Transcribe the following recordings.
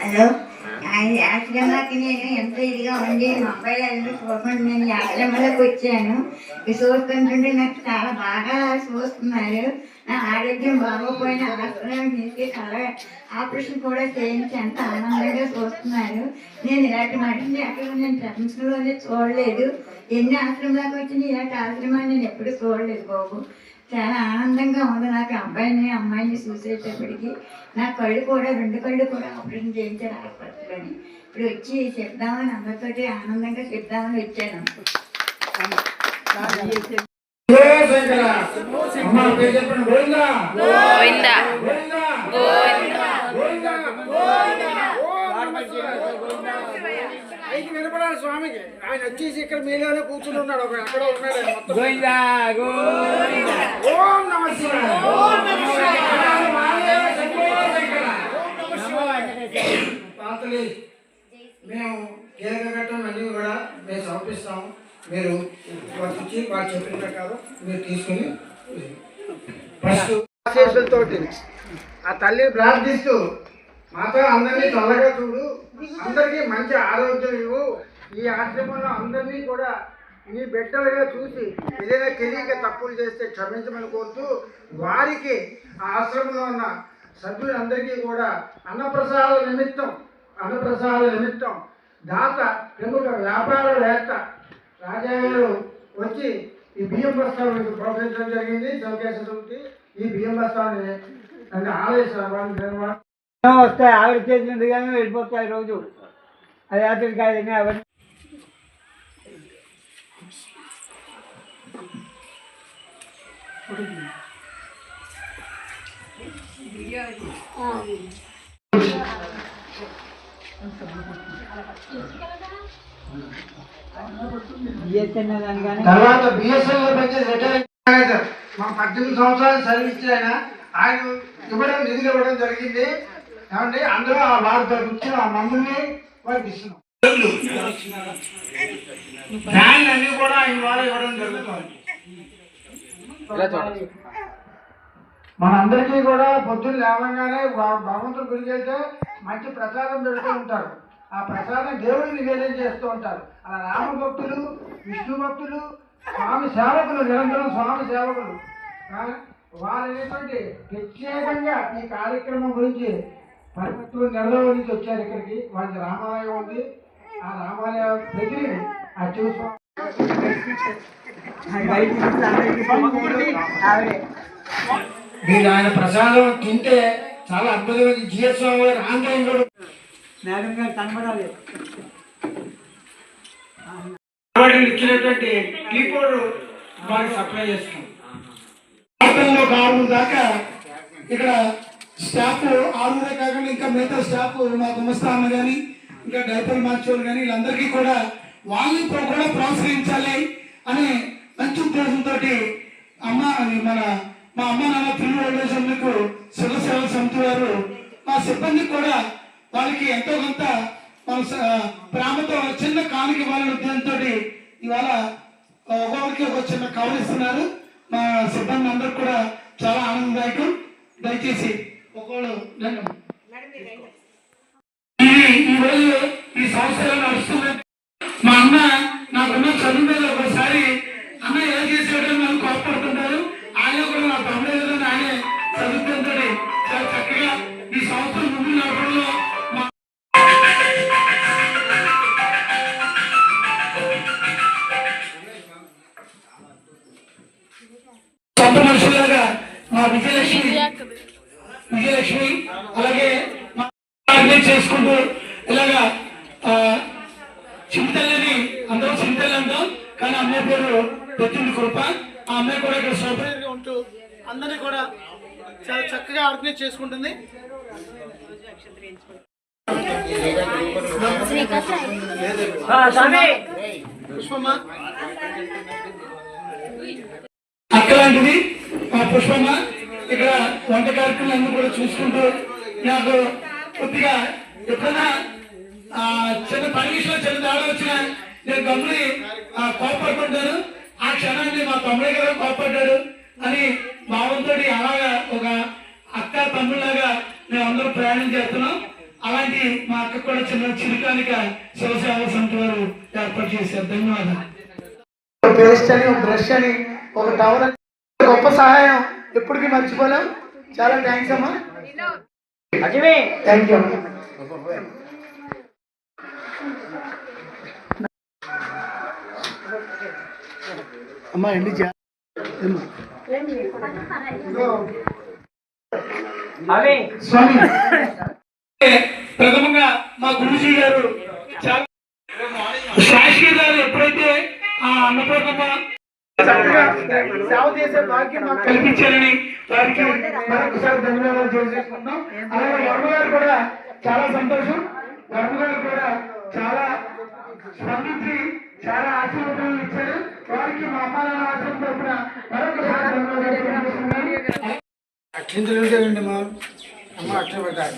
Hello? యాక్సిడెంట్కి నేను ఎంత ఇదిగా ఉండి మా అబ్బాయి అందరూ చూడండి నేను ఆశ్రమంలోకి వచ్చాను. చూస్తుంటుంటే నాకు చాలా బాగా చూస్తున్నారు. నా ఆరోగ్యం బాగోపోయిన హాస్పిటల్ నీకు చాలా ఆపరేషన్ కూడా చేయించి ఎంత ఆనందంగా చూస్తున్నారు. నేను ఇలాంటి మనిషిని ఎక్కడ నేను ప్రపంచంలోనే చూడలేదు. ఎన్ని ఆశ్రమాలకు వచ్చినా ఇలాంటి ఆశ్రమాన్ని నేను ఎప్పుడు చూడలేదు బాబు. చాలా ఆనందంగా ఉంది. నాకు అబ్బాయిని అమ్మాయిని చూసేటప్పటికి నా కళ్ళు కూడా రెండు కళ్ళు కూడా ఆపరేషన్ చేయించారు ఆసుపత్రిలోని ఇప్పుడు వచ్చి చెప్దామని అందరితోటి ఆనందంగా చెప్దామని వచ్చాను. అమ్మా పేరు చెప్పండి గోవిందా. గోవిందా. గోవిందా. గోవిందా. గోవిందా. ఐదు నిలబడాలి స్వామికి. ఆయన వచ్చేసి ఇక్కడ మీలోనే కూర్చుని ఉన్నాడు. ఒక ఎక్కడో ఉన్నాడు ఆయన మొత్తం. గోవిందా గోవిందా. ఓం నమ శివాయ. ఓం నమ పాతలి మేము కీలక ఘట్టం అన్నీ కూడా మేము సమర్పిస్తాము. మీరు ఇచ్చి వారు చెప్పిన ప్రకారం మీరు తీసుకుని ఫస్ట్ ఆశీస్సులతోటి ఆ తల్లిని ప్రార్థిస్తూ మాతో అందరినీ చల్లగా చూడు. అందరికీ మంచి ఆరోగ్యం ఇవ్వు. ఈ ఆశ్రమంలో అందరినీ కూడా నీ బిడ్డలుగా చూసి ఏదైనా తెలియక తప్పులు చేస్తే క్షమించమని కోరుతూ వారికి ఆ ఆశ్రమంలో ఉన్న సభ్యులందరికీ కూడా అన్నప్రసాద నిమిత్తం అన్నప్రసాద నిమిత్తం దాత ప్రముఖ వ్యాపారవేత్త రాజా గారు వచ్చి ఈ బియ్యం బస్తాలను ప్రోత్సహించడం జరిగింది. చౌకేశ్వరి ఈ బియ్యం బస్తాన్ని ఆలయ వస్తాయి ఆవిడ చేసిన కానీ వెళ్ళిపోతాయి రోజు. అది అతడి కాదని అవన్నీ. బిఎస్ఎన్ కానీ తర్వాత బిఎస్ఎన్ఎల్ పనిచేసి రిటైర్ మా పద్దెనిమిది సంవత్సరాలు సర్వీస్ ఆయన ఆయన ఇవ్వడం నిధులు ఇవ్వడం జరిగింది. ఏమండి? అందులో ఆ వారి ఇచ్చిన ఆ మందుల్ని వారికి ఇస్తున్నాం. ఫ్యాన్ అన్ని కూడా ద్వారా ఇవ్వడం జరుగుతుంది. మనందరికీ కూడా పొద్దున్న లేవగానే భగవంతుడు గుడికి వెళ్తే మంచి ప్రసాదం పెడుతూ ఉంటారు. ఆ ప్రసాదం దేవుడికి నివేదన చేస్తూ ఉంటారు. అలా రామ భక్తులు విష్ణు భక్తులు స్వామి సేవకులు నిరంతరం స్వామి సేవకులు. ఆ, వారైనటువంటి ప్రత్యేకంగా ఈ కార్యక్రమం గురించి పరమత్వం నెలలో నుంచి వచ్చారు ఇక్కడికి. వాళ్ళకి రామాలయం ఉంది. ఆ రామాలయ ప్రతినిధి ఆ చూసి. మీరు ఆయన ప్రసాదం తింటే చాలా అద్భుతమైన జిఎస్ స్వామి గారు ఆంధ్రం కూడా మేడం గారు కనపడాలి ఇచ్చినటువంటి టీ పౌడర్ వారికి సప్లై చేస్తాం దాకా ఇక్కడ స్టాఫ్ ఆరుగురే కాకుండా ఇంకా మిగతా స్టాఫ్ మా గుమస్తాన్న కానీ ఇంకా డైపర్ మార్చేవాళ్ళు కానీ వీళ్ళందరికీ కూడా వాళ్ళని కూడా ప్రోత్సహించాలి అనే మంచి ఉద్దేశంతో అమ్మ మన మా అమ్మ నాన్న పిల్లలు వదిలేసేందుకు శుభసేవలు సమితి వారు మా సిబ్బంది కూడా వాళ్ళకి ఎంతో కొంత మన ప్రేమతో చిన్న కానుక ఇవ్వాలనే ఉద్దేశంతో ఇవాళ ఒక్కొక్కరికి ఒక చిన్న కవర్ ఇస్తున్నారు. మా సిబ్బంది అందరు కూడా చాలా ఆనందదాయకం. దయచేసి ఈ సంవత్సరం నడుస్తుంది. మా అన్న నాకున్న చదువు మీద ఒకసారి. అన్న ఏం చేసాడో నన్ను కోపడుతుంటారు ఆయన కూడా నా తమ్ముడే ఆయనే చదువుతుంటాడు. చాలా చక్కగా ఈ సంవత్సరం ముందు నడపడంలో సొంత మనుషులాగా మా విజయలక్ష్మి విజయలక్ష్మి అలాగే చేసుకుంటూ ఇలాగా ఆ, చింతల్లని అందరూ చింతలు అంటాం కానీ అమ్మాయి పేరు పెట్టింది కృప. ఆ అమ్మాయి కూడా ఇక్కడ సౌకర్యంగా ఉంటూ అందరినీ కూడా చాలా చక్కగా ఆర్గనైజ్ చేసుకుంటుంది. పుష్పమ్మ. అక్కలాంటిది మా పుష్పమ్మ. ఇక్కడ వంట కార్యక్రమాలన్నీ కూడా చూసుకుంటూ నాకు కొద్దిగా ఎప్పుడైనా ఆ, చిన్న పరీక్షలో చిన్న దాడి వచ్చినా నేను గమ్ముని కోపడుకుంటాను ఆ క్షణాన్ని మా తమ్ముడే గారు కోపడ్డాడు అని భావంతో అలాగా ఒక అక్క తమ్ముళ్ళలాగా మేము అందరూ ప్రయాణం చేస్తున్నాం. అలాంటి మా అక్క కూడా చిన్న చిరుకానిక శివసేవ సంత వారు ఏర్పాటు చేశారు. ధన్యవాదాలు. పేస్ట్ అని ఒక బ్రష్ అని ఒక టవర్ అని గొప్ప సహాయం. ఎప్పటికీ మర్చిపోలేం. చాలా థ్యాంక్స్ అమ్మా. థ్యాంక్ యూ అమ్మా. ఎండి చే- ఏమ్మా? స్వామి. ప్రథమంగా మా గురుజీ గారు చాలా శాస్త్రి గారు ఎప్పుడైతే ఆ అన్నపూర్ణమ్మ సేవ చేసే భాగ్యం మాకు కల్పించారని వారికి మరొకసారి ధన్యవాదాలు తెలియజేసుకుంటాం అలాగే వర్మ గారు కూడా చాలా సంతోషం వర్మ గారు కూడా చాలా స్పందించి చాలా ఆశీర్వాదాలు ఇచ్చారు వారికి మా అమ్మ నాన్న ఆశ్రమం తరపున మరొకసారి ధన్యవాదాలు తెలియజేస్తున్నాను అక్షింతలు ఉంటాయండి మా అమ్మ అక్షర పెట్టాలి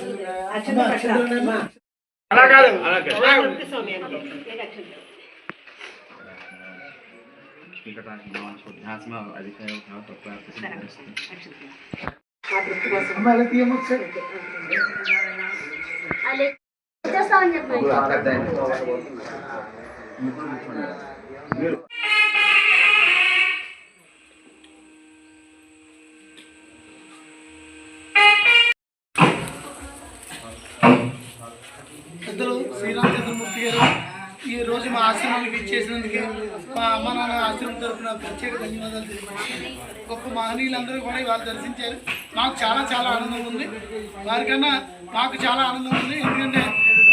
అలా కాదు. అమ్మ ఇలా పెద్దలు శ్రీరామచంద్రమూర్తి గారు ఈ రోజు మా ఆశ్రమానికి ఇచ్చేసినందుకు మా అమ్మ నాన్న ఆశ్రమం తరఫున ప్రత్యేక ధన్యవాదాలు తెలియజేస్తున్నాను గొప్ప మహనీయులందరూ కూడా ఇవాళ దర్శించారు. మాకు చాలా చాలా ఆనందం ఉంది. వారికన్నా మాకు చాలా ఆనందం ఉంది. ఎందుకంటే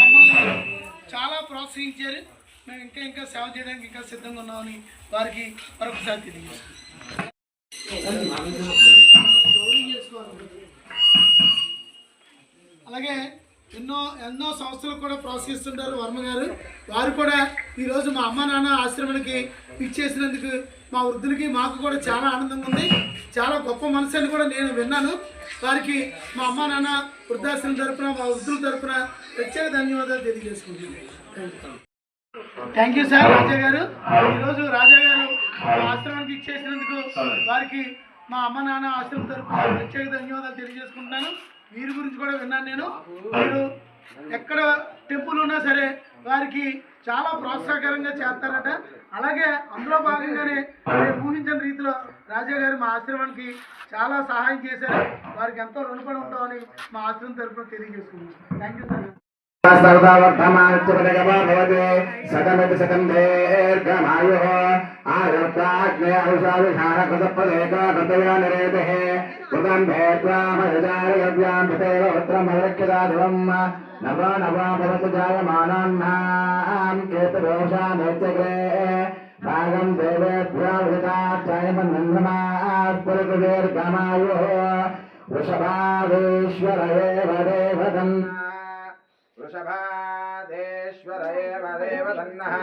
మమ్మల్ని చాలా ప్రోత్సహించారు. మేము ఇంకా ఇంకా సేవ చేయడానికి ఇంకా సిద్ధంగా ఉన్నామని వారికి మరొకసారి తెలియజేస్తున్నాం. అలాగే ఎన్నో ఎన్నో సంస్థలు కూడా ప్రోత్సహిస్తుంటారు వర్మ గారు. వారు కూడా ఈరోజు మా అమ్మ నాన్న ఆశ్రమానికి ఇచ్చేసినందుకు మా వృద్ధులకి మాకు కూడా చాలా ఆనందంగా ఉంది. చాలా గొప్ప మనసు అని కూడా నేను విన్నాను. వారికి మా అమ్మ నాన్న వృద్ధాశ్రమం తరపున మా వృద్ధుల తరపున ప్రత్యేక ధన్యవాదాలు తెలియజేసుకుంటున్నాను. థ్యాంక్ యూ సార్ రాజా గారు. ఈరోజు రాజా గారు మా ఆశ్రమానికి ఇచ్చేసినందుకు వారికి మా అమ్మ నాన్న ఆశ్రమం తరపున ప్రత్యేక ధన్యవాదాలు తెలియజేసుకుంటున్నాను. వీరి గురించి కూడా విన్నాను నేను. వీళ్ళు ఎక్కడ టెంపుల్ ఉన్నా సరే వారికి చాలా ప్రోత్సాహకరంగా చేస్తారట. అలాగే అందులో భాగంగానే ఊహించిన రీతిలో రాజా గారు మా ఆశ్రమానికి చాలా సహాయం చేశారు. వారికి ఎంతో రుణపడి ఉంటామని మా ఆశ్రమం తరఫున తెలియజేసుకున్నాం థ్యాంక్ యూ సార్ कृतं भेत्वामयजारयव्यां पितेव पुत्रमवृक्यदाधिवम् नवो नवो भवतु जायमानान्नां केतुदोषामेत्यग्रे भागं देवेभ्यो विदिताचार्यमन्नमास्फुरदीर्घमायुः वृषभादेश्वर एव देवदन्ना वृषभादेश्वर एव देवदन्नः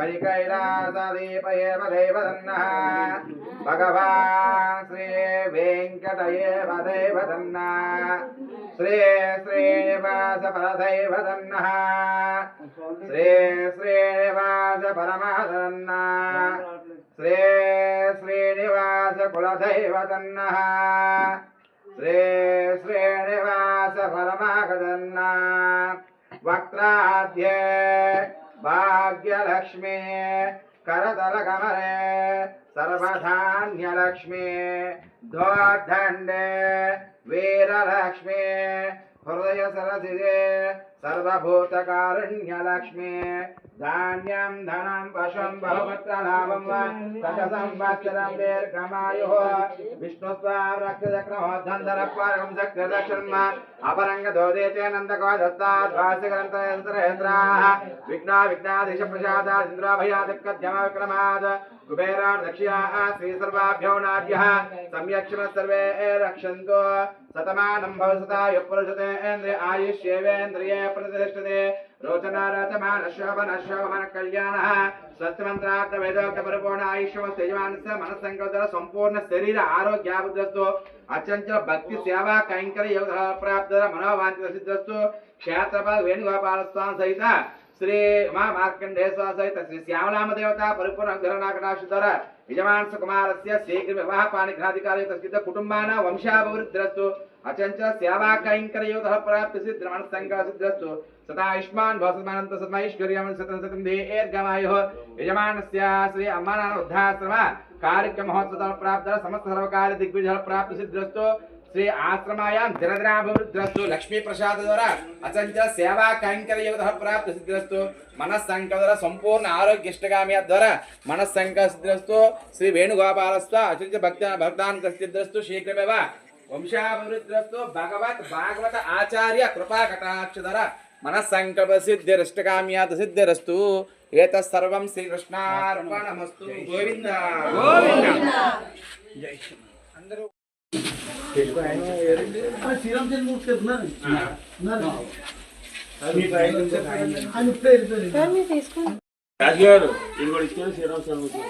मणिकैलासदीपयेवदैवदन्नः भगवान् श्रीवेङ्कटयेवदैवदन्नः श्री श्रीनिवासपरदैवदन्नः श्री श्रीनिवासपरमहदन्नः श्री श्रीनिवासकुलदैवदन्नः श्री श्रीनिवासपरमहदन्नः वक्त्राध्ये भाग्यलक्ष्मी करतलकमले सर्वधान्यलक्ष्मी दोदंडे वीरलक्ष्मी हृदयसरसिजे सर्वभूतकारुण्यलक्ष्मी। धान्यं धनं पशुं बहुपुत्र लाभं वा रजसं वत्सरं दीर्घमायुः। विष्णुस्वां रक्षचक्रमोद्धन्धरपारं शक्तिर्दक्षर्म अपरङ्गदोदे च नन्दकोदस्ताद्भास्यग्रन्थयन्त्रयन्त्राः विघ्ना विघ्नादिशप्रसादात् इन्द्राभयादिक्कद्यमविक्रमात्। कुबेरान् दक्षिणाः श्रीसर्वाभ्यो नार्यः। सम्यक्षिणः सर्वे रक्षन्तु। सतमानं भवसता युः पुरुषतेन्द्रिय आयुष्येवेन्द्रिये प्रतिष्ठते। రక్షन्तు రోచన రచమాన శోభన శోభన కళ్యాణ స్వస్థమంత్రార్థ వేదోక్త పరిపూర్ణ ఆయుష్యం యజమానస్య మనస్సంకల్ప సంపూర్ణ శరీర ఆరోగ్యాభివృద్ధిస్తు అత్యంత భక్తి సేవా కైంకర్య యోగ ప్రాప్త మనోవాంతి సిద్ధిస్తు క్షేత్రపాల వేణుగోపాల స్వామి సహిత శ్రీ ఉమా మార్కండేశ్వర సహిత శ్రీ శ్యామలామ దేవత పరిపూర్ణ గ్రహణాకటాక్ష ద్వారా యజమానస్య కుమారస్య శీఘ్ర వివాహ పాణిగ్రహాధికారి తస్కిత కుటుంబాన వంశాభివృద్ధిరస్తు అచంచల సేవా కైంకర్యోధ ప్రాప్తి సిద్ధ్రమణ సంకల సిద్ధ్రస్తు సదాయుష్మాన్ భవసమానంత సమైశ్వర్యం సతం శతం దీర్ఘమాయు యజమానస్య శ్రీ అమ్మానాన వృద్ధాశ్రమ కార్యక్రమ మహోత్సవ ప్రాప్త సమస్త సర్వకార్య దిగ్విజయ ప్రాప్తి సిద్ధ్రస్తు శ్రీ ఆశ్రమాయాం దినదినాభివృద్ధిరస్తు లక్ష్మీ ప్రసాద ద్వారా అచంచల సేవా కైంకర్యోధ ప్రాప్తి సిద్ధిరస్తు మనస్సంక ద్వారా సంపూర్ణ ఆరోగ్యష్టగామి ద్వారా మనస్సంక సిద్ధిరస్తు శ్రీ వేణుగోపాలస్వ అచంచ భక్త భక్తాన్ సిద్ధిరస్తు శీఘ్రమేవ వంశాభివృద్ధిరస్తు భగవత్ భాగవత ఆచార్య కృపా కటాక్ష ద్వారా మనస్సంకల్ప సిద్ధిరష్టకామ్యాత సిద్ధిరస్తు ఏతత్ సర్వం శ్రీకృష్ణార్పణమస్తు. గోవింద. గోవింద. అందరూ శ్రీరామ్ వెళ్ళిపోయారు.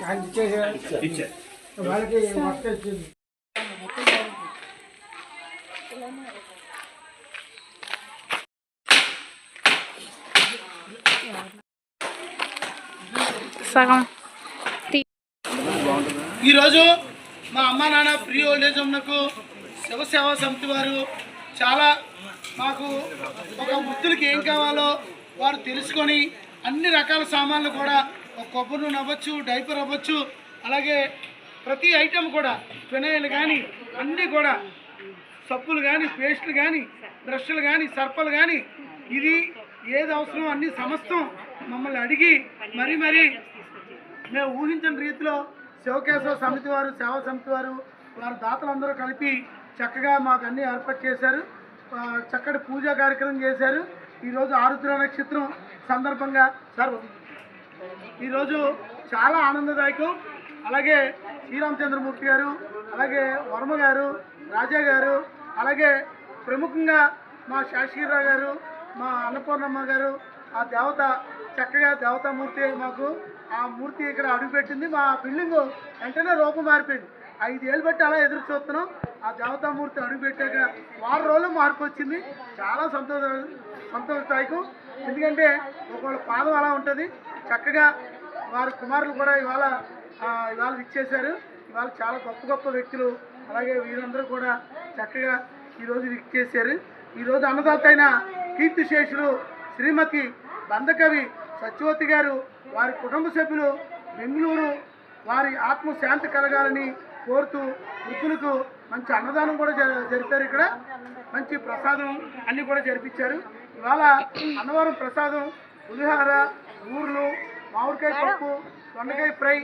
ఆయన ఇచ్చేసారు. వాళ్ళకి మొక్క ఇచ్చింది సగం. ఈరోజు మా అమ్మ నాన్న ఫ్రీ ఓల్డేజ్ హోమ్లకు శివసేవా సమితి వారు చాలా మాకు ఒక వృద్ధులకి ఏం కావాలో వారు తెలుసుకొని అన్ని రకాల సామాన్లు కూడా ఒక కొబ్బరి నూనె అవ్వచ్చు డైపర్ అవ్వచ్చు అలాగే ప్రతి ఐటెం కూడా ఫినాయిల్ కానీ అన్నీ కూడా సబ్బులు కానీ పేస్టులు కానీ బ్రష్లు కానీ సర్పలు కానీ ఇది ఏది అవసరం అన్ని సమస్తం మమ్మల్ని అడిగి మరీ మరీ మేము ఊహించిన రీతిలో శివకేశవ సమితి వారు సేవా సమితి వారు వారి దాతలందరూ కలిపి చక్కగా మాకు అన్ని ఏర్పాటు చేశారు. చక్కటి పూజా కార్యక్రమం చేశారు. ఈరోజు ఆరుద్ర నక్షత్రం సందర్భంగా సార్ ఈరోజు చాలా ఆనందదాయకం. అలాగే శ్రీరామచంద్రమూర్తి గారు అలాగే వర్మ గారు రాజా గారు అలాగే ప్రముఖంగా మా శాశ్వీరావు గారు మా అన్నపూర్ణమ్మ గారు ఆ దేవత చక్కగా దేవతామూర్తి మాకు ఆ మూర్తి ఇక్కడ అడుగుపెట్టింది. మా బిల్డింగ్ వెంటనే రూపం మారిపోయింది. ఐదేళ్ళు బట్టి అలా ఎదురు చూస్తున్నాం. ఆ దేవతామూర్తి అడుగుపెట్టాక వారం రోజులు మార్పు వచ్చింది. చాలా సంతోష సంతోషదాయకం. ఎందుకంటే ఒకవేళ పాదం అలా ఉంటుంది చక్కగా వారి కుమారులు కూడా ఇవాళ ఇవాళ ఇచ్చేశారు ఇవాళ చాలా గొప్ప గొప్ప వ్యక్తులు అలాగే వీరందరూ కూడా చక్కగా ఈరోజు చేశారు. ఈరోజు అన్నదాత అయిన కీర్తిశేషులు శ్రీమతి బంధకవి సత్యవతి గారు వారి కుటుంబ సభ్యులు బెంగళూరు వారి ఆత్మశాంతి కలగాలని కోరుతూ వృద్ధులకు మంచి అన్నదానం కూడా జ- జరిపారు ఇక్కడ. మంచి ప్రసాదం అన్నీ కూడా జరిపించారు. ఇవాళ అన్నవరం ప్రసాదం పులిహార ఊర్లు మామిడికాయ పప్పు దొండకాయ ఫ్రై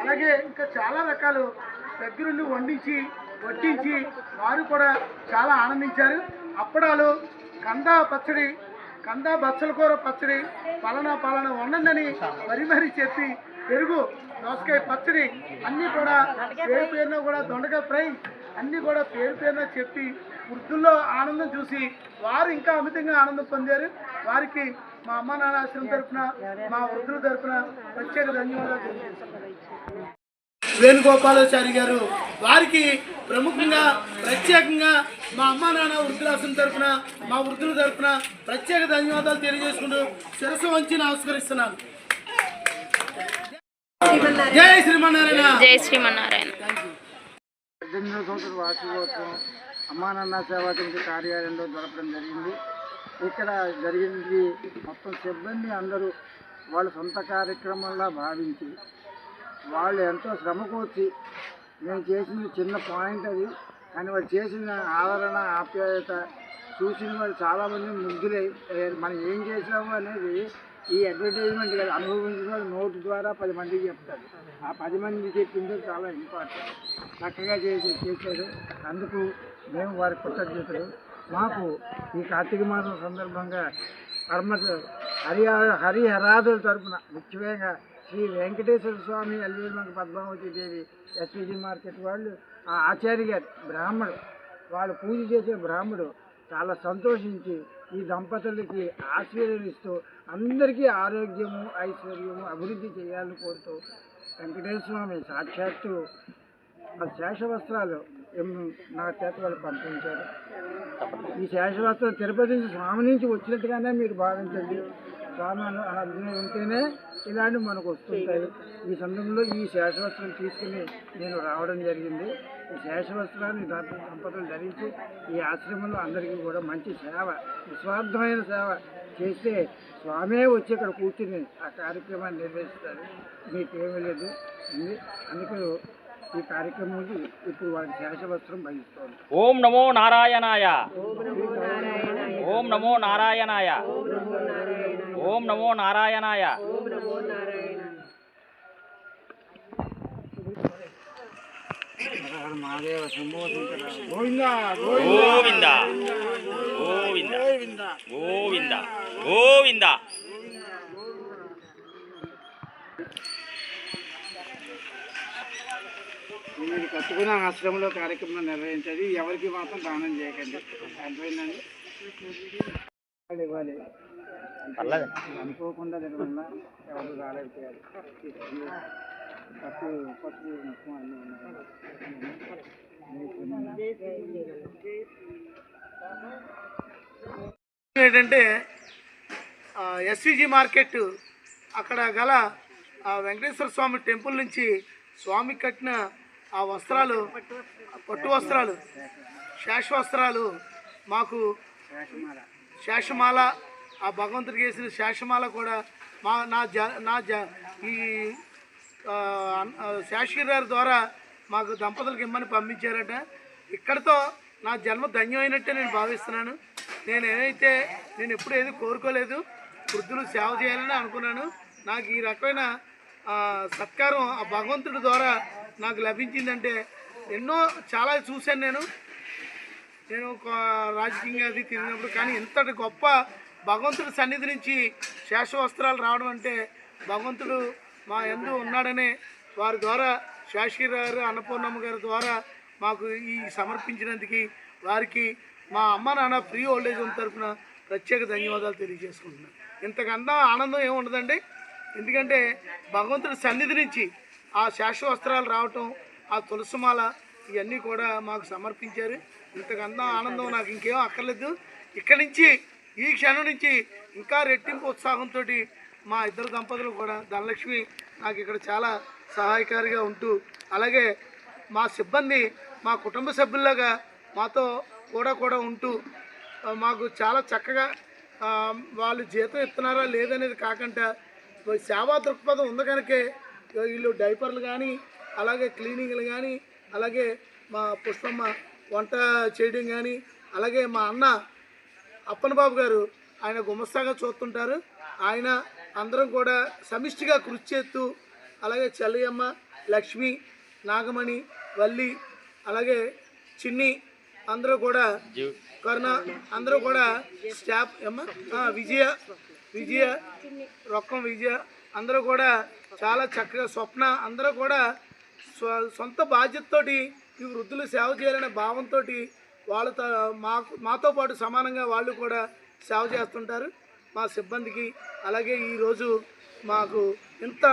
అలాగే ఇంకా చాలా రకాలు దగ్గరుండి వండించి వడ్డించి వారు కూడా చాలా ఆనందించారు. అప్పడాలు కందా పచ్చడి కందా బచ్చల కూర పచ్చడి పలానా పలానా వండండి మరీ మరీ చెప్పి పెరుగు దోసకాయ పచ్చడి అన్నీ కూడా పేరు పేరున కూడా దొండకాయ ఫ్రై అన్నీ కూడా పేరు పేరున చెప్పి వృద్ధుల్లో ఆనందం చూసి వారు ఇంకా అమితంగా ఆనందం పొందారు. వారికి మా అమ్మ నాన్న ఆశ్రమం తరఫున మా వృద్ధుల తరఫున ప్రత్యేక ధన్యవాదాలు. వేణుగోపాలాచారి గారు వారికి ప్రముఖంగా ప్రత్యేకంగా మా అమ్మ నాన్న వృద్ధులాశ్రమం తరపున మా వృద్ధుల తరపున ప్రత్యేక ధన్యవాదాలు తెలియజేసుకుంటూ శిరస్సు వంచి నమస్కరిస్తున్నాను జై శ్రీమన్నారాయణ. జై శ్రీమన్నారాయణ. వార్షికోత్సవం అమ్మా నాన్న సేవా సమితి కార్యాలయంలో జరపడం జరిగింది. ఇక్కడ జరిగింది మొత్తం సిబ్బంది అందరూ వాళ్ళ సొంత కార్యక్రమంలా భావించి వాళ్ళు ఎంతో శ్రమ నేను చేసింది చేసిన చిన్న పాయింట్ అది. కానీ వాడు చేసిన ఆదరణ ఆప్యాయత చూసిన వాళ్ళు చాలామంది ముగ్గులై మనం ఏం చేసాము అనేది ఈ అడ్వర్టైజ్మెంట్ కదా అనుభవించిన వాళ్ళు ద్వారా పది మందికి చెప్తారు. ఆ పది మంది చెప్పింది చాలా ఇంపార్టెంట్ చక్కగా చేసి చేశారు. అందుకు మేము వారి కృతజ్ఞతలు. మాకు ఈ కార్తీక మాసం సందర్భంగా పరమ హరి హరిహరాదుల తరపున ముఖ్యంగా శ్రీ వెంకటేశ్వర స్వామి అల్వేలుమంగ పద్మావతి దేవి ఎస్పీజీ మార్కెట్ వాళ్ళు ఆ ఆచార్య గారు బ్రాహ్మడు. వాళ్ళు పూజ చేసే బ్రాహ్మడు చాలా సంతోషించి ఈ దంపతులకి ఆశీర్వదిస్తూ అందరికీ ఆరోగ్యము ఐశ్వర్యము అభివృద్ధి చేయాలని కోరుతూ వెంకటేశ్వర స్వామి సాక్షాత్తు ఆ శేషవస్త్రాలు నా చేత వాళ్ళు పంపించారు. ఈ శేషవస్త్రం తిరుపతి నుంచి స్వామి నుంచి వచ్చినట్టుగానే మీరు భావించండి. స్వామి అను అనుజ్ఞ ఉంటేనే ఇలాంటివి మనకు వస్తుంటాయి. ఈ సందర్భంలో ఈ శేషవస్త్రం తీసుకుని నేను రావడం జరిగింది. ఈ శేషవస్త్రాన్ని దంపతులు ధరించి ఈ ఆశ్రమంలో అందరికీ కూడా మంచి సేవ నిస్వార్థమైన సేవ చేస్తే స్వామే వచ్చి ఇక్కడ కూర్చుని ఆ కార్యక్రమాన్ని నిర్వహిస్తారు. మీకేమీ లేదు. ఉంది. అందుకే ఈ కార్యక్రమానికి ఇప్పుడు వారి శేషవస్త్రం వహిస్తోంది. ఓం నమో నారాయణాయ. ఓం నమో నారాయణాయ. ఓం నమో నారాయణాయ. మహాదేవ శంభో గోవిందా గోవింద. గోవింద. గోవింద. గోవింద. మీరు కట్టుకున్న ఆశ్రమంలో కార్యక్రమం నిర్వహించండి. ఎవరికి మాత్రం దానం చేయకండి. అర్థమైందండి? ఇవ్వాలి పర్లేదు. అనుకోకుండా జరగకుండా ఎవరు రాలేకపోయారు పట్టు పట్టు మొత్తం అన్నీ ఏంటంటే ఎస్విజి మార్కెట్ అక్కడ గల ఆ వెంకటేశ్వర స్వామి టెంపుల్ నుంచి స్వామి కట్టిన ఆ వస్త్రాలు పట్టు వస్త్రాలు శేష వస్త్రాలు మాకు శేషమాల ఆ భగవంతుడికి వేసిన శేషమాల కూడా మా నా జ నా జ ఈ ఆ, గారి ద్వారా మాకు దంపతులకు ఇమ్మని పంపించారట. ఇక్కడతో నా జన్మ ధన్యమైనట్టే నేను భావిస్తున్నాను. నేను ఏమైతే నేను ఎప్పుడు ఏది కోరుకోలేదు వృద్ధులు సేవ చేయాలని అనుకున్నాను. నాకు ఈ రకమైన సత్కారం ఆ భగవంతుడి ద్వారా నాకు లభించిందంటే ఎన్నో చాలా చూశాను నేను. నేను ఒక రాజకీయంగా అది తిరిగినప్పుడు కానీ ఇంతటి గొప్ప భగవంతుడి సన్నిధి నుంచి శేషవస్త్రాలు రావడం అంటే భగవంతుడు మా ఎందు ఉన్నాడనే వారి ద్వారా శాషి గారు అన్నపూర్ణమ్మ గారి ద్వారా మాకు ఈ సమర్పించినందుకు వారికి మా అమ్మ నాన్న ఫ్రీ ఓల్డేజ్ హోమ్ తరఫున ప్రత్యేక ధన్యవాదాలు తెలియజేసుకుంటున్నాను. ఇంతకన్నా ఆనందం ఏముండదండి? ఎందుకంటే భగవంతుడి సన్నిధి నుంచి ఆ శాశ్వస్త్రాలు వస్త్రాలు రావటం ఆ తులసిమాల ఇవన్నీ కూడా మాకు సమర్పించారు. ఇంతకన్నా ఆనందం నాకు ఇంకేం అక్కర్లేదు. ఇక్కడి నుంచి ఈ క్షణం నుంచి ఇంకా రెట్టింపు ఉత్సాహంతో మా ఇద్దరు దంపతులు కూడా ధనలక్ష్మి నాకు ఇక్కడ చాలా సహాయకారిగా ఉంటూ అలాగే మా సిబ్బంది మా కుటుంబ సభ్యుల్లాగా మాతో కూడా కూడా ఉంటూ మాకు చాలా చక్కగా వాళ్ళు జీతం ఇస్తున్నారా లేదనేది కాకుండా సేవా దృక్పథం ఉంది కనుకే వీళ్ళు డైపర్లు కానీ అలాగే క్లీనింగ్లు కానీ అలాగే మా పుష్పమ్మ వంట చేయడం కానీ అలాగే మా అన్న అప్పన్ బాబు గారు ఆయన గుమస్తాగా చూస్తుంటారు. ఆయన అందరం కూడా సమిష్టిగా కృషి చేస్తూ అలాగే చెల్లయ్యమ్మ లక్ష్మి నాగమణి వల్లి అలాగే చిన్ని అందరూ కూడా కరుణ అందరూ కూడా స్టాఫ్ అమ్మ విజయ విజయ రొక్కం విజయ అందరూ కూడా చాలా చక్కగా స్వప్న అందరూ కూడా సొంత బాధ్యతతోటి ఈ వృద్ధులు సేవ చేయాలనే భావంతో వాళ్ళతో మాకు మాతో పాటు సమానంగా వాళ్ళు కూడా సేవ చేస్తుంటారు. మా సిబ్బందికి అలాగే ఈరోజు మాకు ఇంత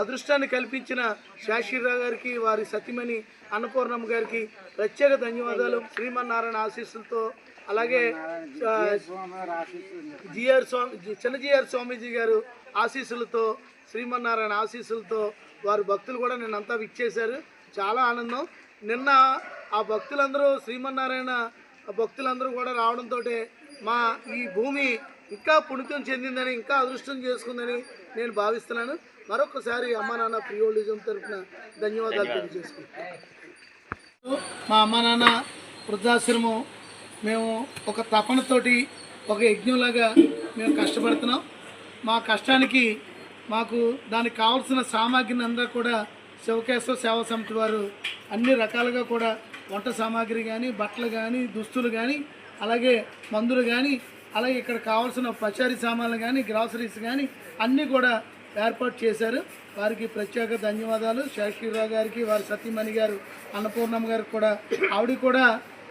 అదృష్టాన్ని కల్పించిన శాషిరావు గారికి వారి సతీమణి అన్నపూర్ణమ్మ గారికి ప్రత్యేక ధన్యవాదాలు. శ్రీమన్నారాయణ ఆశీస్సులతో అలాగే జిఆర్ స్వామి చిన్న జిఆర్ స్వామీజీ గారు ఆశీస్సులతో శ్రీమన్నారాయణ ఆశీస్సులతో వారి భక్తులు కూడా నిన్నంతా విచ్చేశారు. చాలా ఆనందం. నిన్న ఆ భక్తులందరూ శ్రీమన్నారాయణ భక్తులందరూ కూడా రావడంతో మా ఈ భూమి ఇంకా పుణ్యం చెందిందని ఇంకా అదృష్టం చేసుకుందని నేను భావిస్తున్నాను. మరొకసారి అమ్మ నాన్న ప్రియోలిజం తరఫున ధన్యవాదాలు తెలియజేసుకుంటాను మా అమ్మ నాన్న వృద్ధాశ్రమం మేము ఒక తపనతోటి ఒక యజ్ఞంలాగా మేము కష్టపడుతున్నాం. మా కష్టానికి మాకు దానికి కావాల్సిన సామాగ్రిని అంతా కూడా శివకేశ్వర సేవా సమితి వారు అన్ని రకాలుగా కూడా వంట సామాగ్రి కానీ బట్టలు కానీ దుస్తులు కానీ అలాగే మందులు కానీ అలాగే ఇక్కడ కావాల్సిన పచారీ సామాన్లు కానీ గ్రాసరీస్ కానీ అన్నీ కూడా ఏర్పాటు చేశారు. వారికి ప్రత్యేక ధన్యవాదాలు. శాఖీరావు గారికి వారి సతీమణి గారు అన్నపూర్ణమ్మ గారికి కూడా ఆవిడ కూడా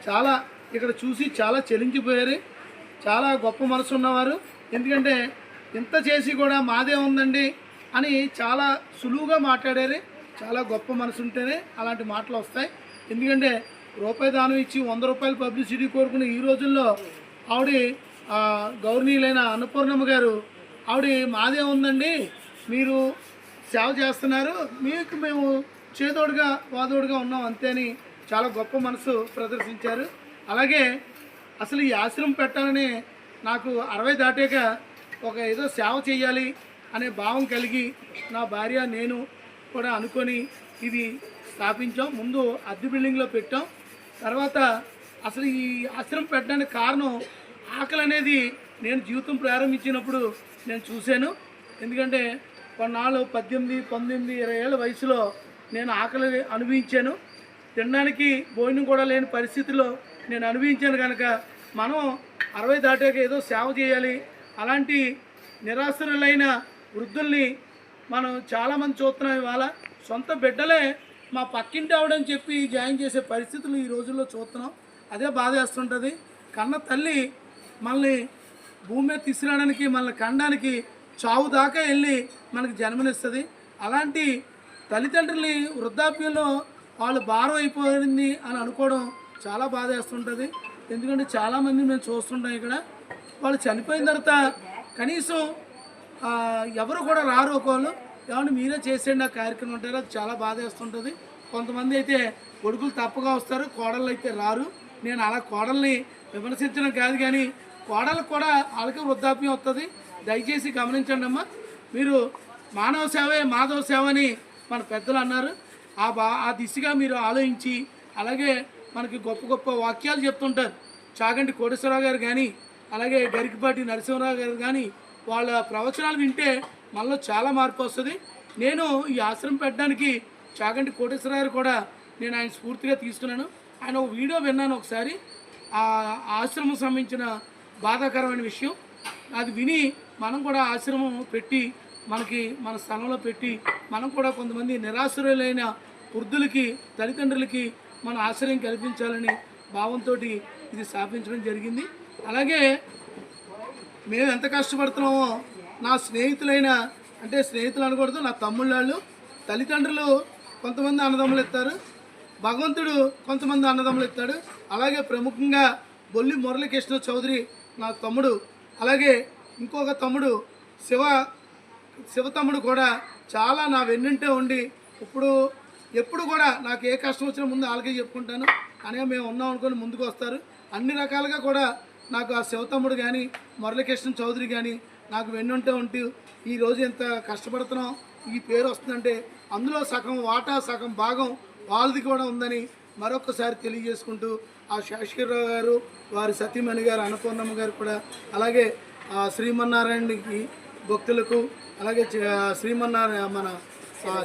చాలా ఇక్కడ చూసి చాలా చెలించిపోయారు. చాలా గొప్ప మనసు ఉన్నవారు. ఎందుకంటే ఇంత చేసి కూడా మాదే ఉందండి అని చాలా సులువుగా మాట్లాడారు. చాలా గొప్ప మనసు ఉంటేనే అలాంటి మాటలు వస్తాయి. ఎందుకంటే రూపాయి దానం ఇచ్చి వంద రూపాయలు పబ్లిసిటీ కోరుకునే ఈ రోజుల్లో ఆవిడ గౌరవనీయులైన అన్నపూర్ణమ్మ గారు ఆవిడ మాదే ఉందండి మీరు సేవ చేస్తున్నారు మీకు మేము చేదోడుగా వాదోడుగా ఉన్నాం అంతే అని చాలా గొప్ప మనసు ప్రదర్శించారు. అలాగే అసలు ఈ ఆశ్రమం పెట్టాలని నాకు అరవై దాటాక ఒక ఏదో సేవ చేయాలి అనే భావం కలిగి నా భార్య నేను కూడా అనుకొని ఇది స్థాపించాం. ముందు అద్దె బిల్డింగ్లో పెట్టాం. తర్వాత అసలు ఈ ఆశ్రమం పెట్టడానికి కారణం ఆకలి అనేది నేను జీవితం ప్రారంభించినప్పుడు నేను చూశాను. ఎందుకంటే కొన్నాళ్ళు పద్దెనిమిది పంతొమ్మిది ఇరవై ఏళ్ళ వయసులో నేను ఆకలి అనుభవించాను. తినడానికి భోజనం కూడా లేని పరిస్థితిలో నేను అనుభవించాను కనుక మనం అరవై దాటాక ఏదో సేవ చేయాలి. అలాంటి నిరాశ్రులైన వృద్ధుల్ని మనం చాలామంది చూస్తున్నాం ఇవాళ. సొంత బిడ్డలే మా పక్కింటి ఆవిడని చెప్పి జాయిన్ చేసే పరిస్థితులు ఈ రోజుల్లో చూస్తున్నాం. అదే బాధేస్తుంటుంది. కన్న తల్లి మనల్ని భూమి మీద తీసుకురావడానికి మనల్ని కండానికి చావు దాకా వెళ్ళి మనకి జన్మనిస్తుంది. అలాంటి తల్లిదండ్రుల్ని వృద్ధాప్యంలో వాళ్ళు భారం అయిపోయింది అని అనుకోవడం చాలా బాధేస్తుంటుంది. ఎందుకంటే చాలామంది మేము చూస్తుంటాం ఇక్కడ. వాళ్ళు చనిపోయిన తర్వాత కనీసం ఎవరు కూడా రారు ఒకళ్ళు. ఏమన్నా మీరే చేసేయండి ఆ కార్యక్రమం అంటారు అది చాలా బాధేస్తుంటుంది కొంతమంది అయితే కొడుకులు తప్పుగా వస్తారు కోడళ్ళు అయితే రారు. నేను అలా కోడల్ని విమర్శించడం కాదు కానీ కోడలకు కూడా వాళ్ళకి వృద్ధాప్యం వస్తుంది. దయచేసి గమనించండి అమ్మా. మీరు మానవ సేవే మాధవ సేవ అని మన పెద్దలు అన్నారు. ఆ బా ఆ దిశగా మీరు ఆలోచించి అలాగే మనకి గొప్ప గొప్ప వాక్యాలు చెప్తుంటారు. చాగంటి కోటేశ్వరరావు గారు కానీ అలాగే గరికపాటి నరసింహరావు గారు కానీ వాళ్ళ ప్రవచనాలు వింటే మనలో చాలా మార్పు వస్తుంది. నేను ఈ ఆశ్రమం పెట్టడానికి చాగంటి కోటేశ్వరరావు కూడా నేను ఆయన స్ఫూర్తిగా తీసుకున్నాను. ఆయన ఒక వీడియో విన్నాను ఒకసారి. ఆ ఆశ్రమం సంబంధించిన బాధాకరమైన విషయం. అది విని మనం కూడా ఆశ్రమం పెట్టి మనకి మన స్థలంలో పెట్టి మనం కూడా కొంతమంది నిరాశ్రయులైన వృద్ధులకి తల్లిదండ్రులకి మన ఆశ్రయం కల్పించాలని భావంతో ఇది స్థాపించడం జరిగింది. అలాగే మేము ఎంత కష్టపడుతున్నామో నా స్నేహితులైన అంటే స్నేహితులు అనకూడదు నా తమ్ముళ్ళు తల్లిదండ్రులు కొంతమంది అన్నదమ్ములు ఇస్తారు భగవంతుడు కొంతమంది అన్నదమ్ములు ఇస్తాడు అలాగే ప్రముఖంగా బొల్లి మురళీకృష్ణ చౌదరి నా తమ్ముడు. అలాగే ఇంకొక తమ్ముడు శివ శివ తమ్ముడు కూడా చాలా నా వెన్నుంటే ఉండి ఇప్పుడు ఎప్పుడు కూడా నాకు ఏ కష్టం వచ్చినా ముందు వాళ్ళకే చెప్పుకుంటాను. అనగా మేము ఉన్నాం అనుకుని ముందుకు వస్తారు. అన్ని రకాలుగా కూడా నాకు ఆ శివతమ్ముడు కానీ మురళీకృష్ణ చౌదరి కానీ నాకు వెన్నుంటే ఉంటూ ఈరోజు ఎంత కష్టపడుతున్నాం? ఈ పేరు వస్తుందంటే అందులో సగం వాటా సగం భాగం వాళ్ళది కూడా ఉందని మరొకసారి తెలియజేసుకుంటూ ఆ శేషగిరిరావు గారు వారి సతీమణి గారు అన్నపూర్ణమ్మ గారు కూడా అలాగే శ్రీమన్నారాయణకి భక్తులకు అలాగే శ్రీమన్నారాయణ మన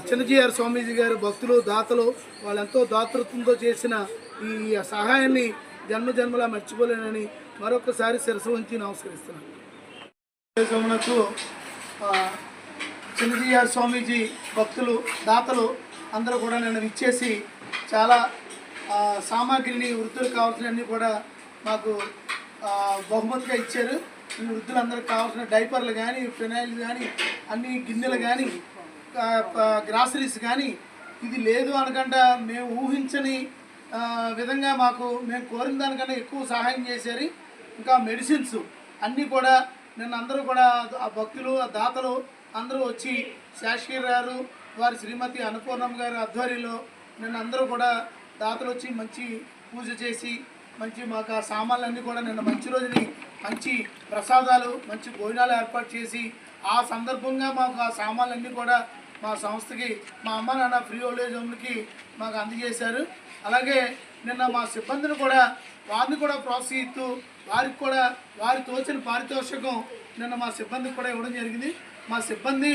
చిన్నజీఆర్ స్వామీజీ గారు భక్తులు దాతలు వాళ్ళు ఎంతో దాతృత్వంతో చేసిన ఈ సహాయాన్ని జన్మ జన్మలా మర్చిపోలేనని మరొకసారి శిరసు ఉంచి నమస్కరిస్తున్నాను. దేశమునకు చిన్నజీఆర్ స్వామీజీ భక్తులు దాతలు అందరూ కూడా నన్ను ఇచ్చేసి చాలా సామాగ్రిని వృద్ధులకు కావాల్సినవన్నీ కూడా మాకు బహుమతిగా ఇచ్చారు. ఈ వృద్ధులందరికీ కావాల్సిన డైపర్లు కానీ ఫినాయిల్ కానీ అన్ని గిన్నెలు కానీ గ్రాసరీస్ కానీ ఇది లేదు అనకుండా మేము ఊహించని విధంగా మాకు మేము కోరిన దానికన్నా ఎక్కువ సహాయం చేశారు. ఇంకా మెడిసిన్స్ అన్నీ కూడా నిన్న అందరూ కూడా ఆ భక్తులు ఆ దాతలు అందరూ వచ్చి శాషగిరి గారు వారి శ్రీమతి అన్నపూర్ణమ్మ గారి ఆధ్వర్యంలో నిన్న అందరూ కూడా దాతలు వచ్చి మంచి పూజ చేసి మంచి మాకు ఆ సామాన్లన్నీ కూడా నిన్న మంచి రోజుని మంచి ప్రసాదాలు మంచి భోజనాలు ఏర్పాటు చేసి ఆ సందర్భంగా మాకు ఆ సామాన్లన్నీ కూడా మా సంస్థకి మా అమ్మ నాన్న ఫ్రీ ఓల్డేజ్ హోమ్లకి మాకు అందజేశారు. అలాగే నిన్న మా సిబ్బందిని కూడా వారిని కూడా ప్రోత్సహిస్తూ వారికి కూడా వారి తోచిన పారితోషికం నిన్న మా సిబ్బందికి కూడా ఇవ్వడం జరిగింది. మా సిబ్బంది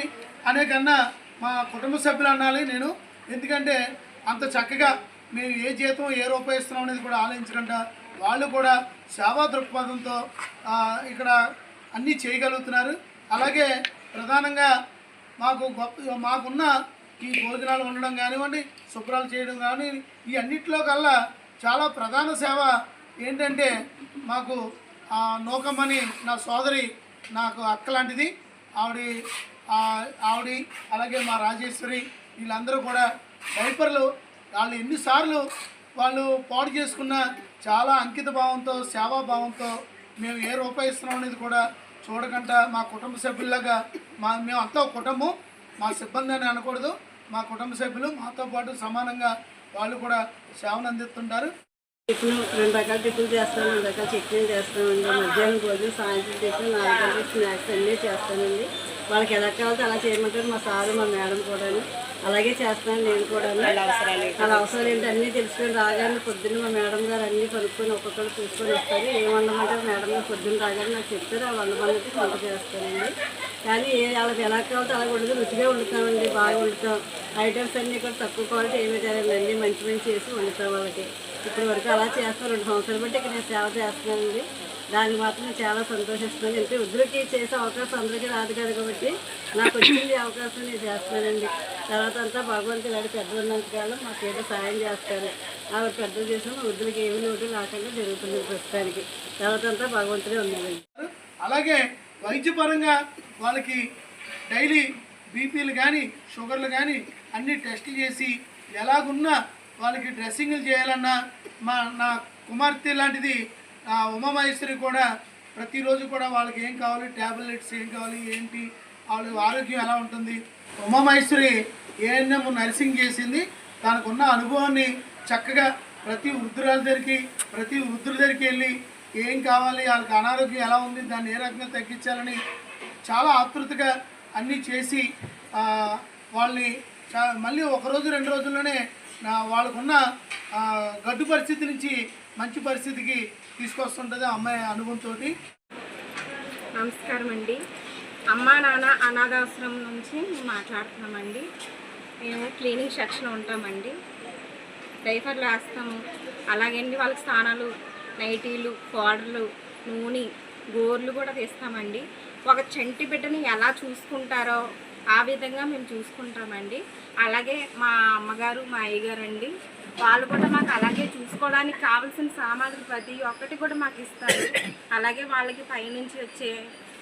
అనే కన్నా మా కుటుంబ సభ్యులు అనాలి నేను. ఎందుకంటే అంత చక్కగా మేము ఏ జీతం ఏ రూపాయి ఇస్తున్నాం అనేది కూడా ఆలోచించకుండా వాళ్ళు కూడా సేవా దృక్పథంతో ఇక్కడ అన్నీ చేయగలుగుతున్నారు. అలాగే ప్రధానంగా మాకు గొప్ప మాకున్న ఈ భోజనాలు ఉండడం కానివ్వండి శుభ్రాలు చేయడం కానీ ఈ అన్నిట్లో కల్లా చాలా ప్రధాన సేవ ఏంటంటే మాకు ఆ నూకమ్మని నా సోదరి నాకు అక్క లాంటిది. ఆవిడ ఆవిడ అలాగే మా రాజేశ్వరి వీళ్ళందరూ కూడా డైపర్లు. వాళ్ళు ఎన్నిసార్లు వాళ్ళు పాడు చేసుకున్న చాలా అంకిత భావంతో సేవాభావంతో మేము ఏ రూపాయి ఇస్తున్నాం అనేది కూడా చూడకుండా మా కుటుంబ సభ్యుల్లాగా మా మేము అంతా కుటుంబం. మా సిబ్బంది అని అనకూడదు. మా కుటుంబ సభ్యులు మాతో పాటు సమానంగా వాళ్ళు కూడా సేవను అందిస్తుంటారు. టిఫిన్ రెండు రకాల టిఫిన్ చేస్తాను రెండు రకాల చట్నీ చేస్తామండి. మధ్యాహ్నం భోజనం సాయంత్రం టిఫిన్ నాలుగు గంటల స్నాక్స్ అన్నీ చేస్తానండి. వాళ్ళకి ఎలా కావాలో అలా చేయమంటారు మా సారు మా మేడం కూడా అలాగే చేస్తాను నేను కూడా వాళ్ళ అవసరాలు ఏంటి? అన్నీ తెలుసుకొని రాగానే పొద్దున్న మా మేడం గారు అన్నీ కనుక్కొని ఒక్కొక్కరు చూసుకొని వస్తారు. ఏం వండమంటారు మేడం గారు పొద్దున్న రాగానే నాకు చెప్తారు ఆ వండమన్నట్టు వంట చేస్తానండి. కానీ ఏ వాళ్ళకి ఎలా కావాలో అలా వండుతూ రుచిగా వండుతామండి బాగా వండుతాం. ఐటమ్స్ అన్నీ కూడా తక్కువ క్వాలిటీ ఏమీ అన్నీ మంచి మంచి చేసి వండుతాం వాళ్ళకి. ఇప్పటి వరకు అలా చేస్తాను రెండు సంవత్సరాలు బట్టి ఇక్కడ నేను సేవ చేస్తున్నానండి. దాన్ని మాత్రం చాలా సంతోషిస్తున్నాను. అంటే వృద్ధులకి చేసే అవకాశం అందరికీ రాదు కదా కాబట్టి నాకు వచ్చింది అవకాశం నేను చేస్తున్నానండి. తర్వాత అంతా భగవంతుడు గారి పెద్ద ఉన్నంతకాలం మాకు ఏదో సాయం చేస్తారు. ఆవిడ పెద్ద చేసిన వృద్ధులకి ఏమి నోటు లేకుండా జరుగుతుంది ప్రస్తుతానికి. తర్వాత అంతా భగవంతుడే ఉన్నాడండి. అలాగే వైద్యపరంగా వాళ్ళకి డైలీ బీపీలు కానీ షుగర్లు కానీ అన్నీ టెస్ట్ చేసి ఎలాగున్నా వాళ్ళకి డ్రెస్సింగ్లు చేయాలన్నా మా నా కుమార్తె లాంటిది ఆ ఉమామహేశ్వరి కూడా ప్రతిరోజు కూడా వాళ్ళకి ఏం కావాలి ట్యాబ్లెట్స్ ఏం కావాలి ఏంటి వాళ్ళ ఆరోగ్యం ఎలా ఉంటుంది. ఉమామహేశ్వరి ఏఎన్ఎం నర్సింగ్ చేసింది. దానికి ఉన్న అనుభవాన్ని చక్కగా ప్రతి వృద్ధురాల దగ్గరికి ప్రతి వృద్ధుల దగ్గరికి వెళ్ళి ఏం కావాలి వాళ్ళకి అనారోగ్యం ఎలా ఉంది దాన్ని ఏ రకంగా తగ్గించాలని చాలా ఆతృతగా అన్నీ చేసి వాళ్ళని చా- మళ్ళీ ఒక రోజు రెండు రోజుల్లోనే వాళ్ళకున్న గడ్డు పరిస్థితి నుంచి మంచి పరిస్థితికి తీసుకొస్తుంటుంది అమ్మాయి అనుభవంతో నమస్కారం అండి అమ్మా నాన్న అనాథాశ్రమం నుంచి మాట్లాడుతున్నామండి. మేము క్లీనింగ్ సెక్షన్ ఉంటామండి. డైఫర్లు వేస్తాము అలాగండి వాళ్ళకి స్నానాలు నైటీలు పౌడర్లు నూనె గోర్లు కూడా తీస్తామండి. ఒక చంటి బిడ్డని ఎలా చూసుకుంటారో ఆ విధంగా మేము చూసుకుంటామండి. అలాగే మా అమ్మగారు మా అయ్యగారు అండి వాళ్ళు కూడా మాకు అలాగే చూసుకోవడానికి కావాల్సిన సామాగ్రి ప్రతి ఒక్కటి కూడా మాకు ఇస్తారు. అలాగే వాళ్ళకి పైనుంచి వచ్చే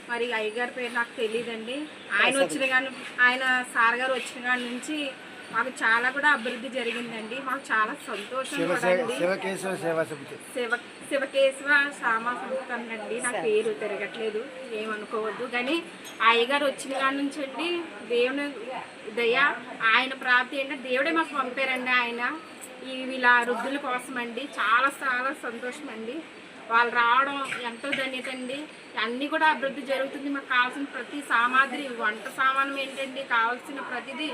మరి అయ్యగారి పేరు నాకు తెలియదండి ఆయన వచ్చిన కానీ ఆయన సార్ గారు వచ్చిన కాడి నుంచి మాకు చాలా కూడా అభివృద్ధి జరిగిందండి. మాకు చాలా సంతోషం కూడా అండి. శివ శివకేశవ శ్యామ సంస్థ అండి. నా పేరు తిరగట్లేదు. ఏమనుకోవద్దు. కానీ అయ్యగారు వచ్చిన కాడ నుంచి అండి దేవుని దయ ఆయన ప్రాప్తి ఏంటంటే దేవుడే మాకు పంపారండి ఆయన. ఈ వీళ్ళ వృద్ధుల కోసం అండి చాలా చాలా సంతోషం అండి వాళ్ళు రావడం ఎంతో ధన్యత అండి. అన్నీ కూడా అభివృద్ధి జరుగుతుంది. మాకు కావాల్సిన ప్రతి సామాగ్రి వంట సామానం ఏంటండి? కావాల్సిన ప్రతిదీ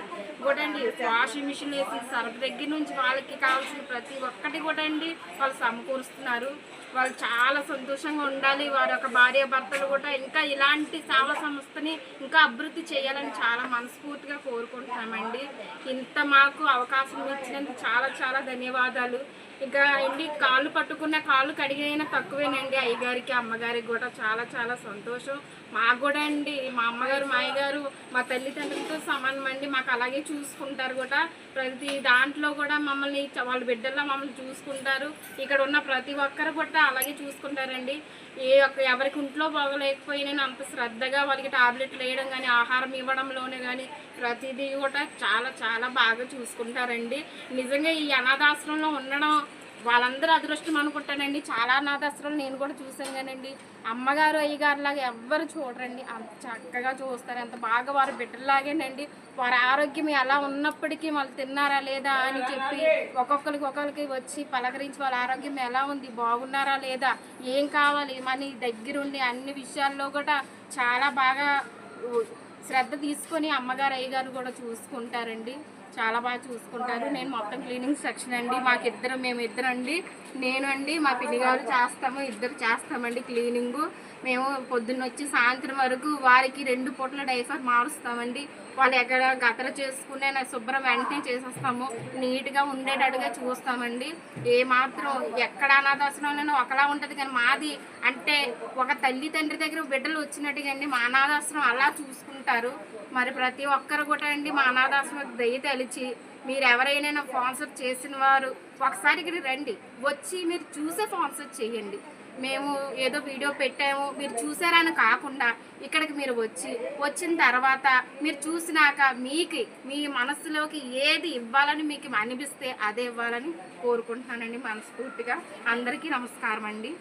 కూడా అండి. వాషింగ్ మిషన్ వేసి సరఫ్ దగ్గర నుంచి వాళ్ళకి కావాల్సిన ప్రతి ఒక్కటి కూడా అండి వాళ్ళు సమకూరుస్తున్నారు. వాళ్ళు చాలా సంతోషంగా ఉండాలి. వారి యొక్క భార్య భర్తలు కూడా ఇంకా ఇలాంటి సేవా సంస్థని ఇంకా అభివృద్ధి చేయాలని చాలా మనస్ఫూర్తిగా కోరుకుంటున్నామండి. ఇంత మాకు అవకాశం ఇచ్చినందుకు చాలా చాలా ధన్యవాదాలు. ఇంకా అండి కాళ్ళు పట్టుకున్న కాళ్ళు కడిగిన తక్కువేనండి. అయ్యగారికి అమ్మగారికి కూడా చాలా చాలా సంతోషం. మాకు కూడా అండి మా అమ్మగారు మా అయ్యగారు మా తల్లిదండ్రులతో సమానం అండి. మాకు అలాగే చూసుకుంటారు కూడా. ప్రతి దాంట్లో కూడా మమ్మల్ని వాళ్ళ బిడ్డల్లో మమ్మల్ని చూసుకుంటారు. ఇక్కడ ఉన్న ప్రతి ఒక్కరు కూడా అలాగే చూసుకుంటారండి. ఏ ఒక్క ఎవరికి ఇంట్లో బాగలేకపోయినా అంత శ్రద్ధగా వాళ్ళకి టాబ్లెట్లు వేయడం కానీ ఆహారం ఇవ్వడంలోనే కానీ ప్రతిదీ కూడా చాలా చాలా బాగా చూసుకుంటారండి. నిజంగా ఈ అనాథాశ్రమంలో ఉండడం వాళ్ళందరూ అదృష్టం అనుకుంటానండి. చాలా అనాథాశ్రమాలు నేను కూడా చూసాను కానండి. అమ్మగారు అయ్యగారులాగా ఎవ్వరు చూడరండి. అంత చక్కగా చూస్తారు. ఎంత బాగా వారు బిడ్డలాగేనండి వారి ఆరోగ్యం ఎలా ఉన్నప్పటికీ వాళ్ళు తిన్నారా లేదా అని చెప్పి ఒక్కొక్కరికి ఒకరికి వచ్చి పలకరించి వాళ్ళ ఆరోగ్యం ఎలా ఉంది బాగున్నారా లేదా ఏం కావాలి మన దగ్గరుండి అన్ని విషయాల్లో కూడా చాలా బాగా శ్రద్ధ తీసుకొని అమ్మగారు అయ్యగారు కూడా చూసుకుంటారండి. చాలా బాగా చూసుకుంటారు. నేను మొత్తం క్లీనింగ్ సెక్షన్ అండి. మాకు ఇద్దరు మేము ఇద్దరు అండి నేను అండి మా పిల్లిగారు చేస్తాము ఇద్దరు చేస్తామండి క్లీనింగు. మేము పొద్దున్న వచ్చి సాయంత్రం వరకు వారికి రెండు పూటల డైఫర్ మారుస్తామండి. వాళ్ళు ఎక్కడ గతర చేసుకునే శుభ్రం వెంటనే చేసేస్తాము. నీట్గా ఉండేటట్టుగా చూస్తామండి. ఏ మాత్రం ఎక్కడ అనాథాశ్రమంలోనూ ఒకలా ఉంటుంది కానీ మాది అంటే ఒక తల్లి తండ్రి దగ్గర బిడ్డలు వచ్చినట్టుగా అండి. మా అనాథాశ్రమం అలా చూసుకుంటారు. మరి ప్రతి ఒక్కరు కూడా అండి మా అనాథాశ్రమకు దయ తలిచి మీరు ఎవరైనా స్పాన్సర్ చేసిన వారు ఒకసారి ఇక్కడ రండి. వచ్చి మీరు చూసే స్పాన్సర్ చేయండి. మేము ఏదో వీడియో పెట్టాము మీరు చూసారని కాకుండా ఇక్కడికి మీరు వచ్చి వచ్చిన తర్వాత మీరు చూసినాక మీకు మీ మనసులోకి ఏది ఇవ్వాలని మీకు అనిపిస్తే అదే ఇవ్వాలని కోరుకుంటున్నానండి. మనస్ఫూర్తిగా అందరికీ నమస్కారం అండి